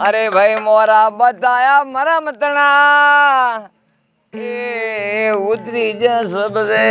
અરે ભાઈ મોરા બતાયા મરા મતણા. એ ઉતરી જસ બધે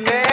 Amen.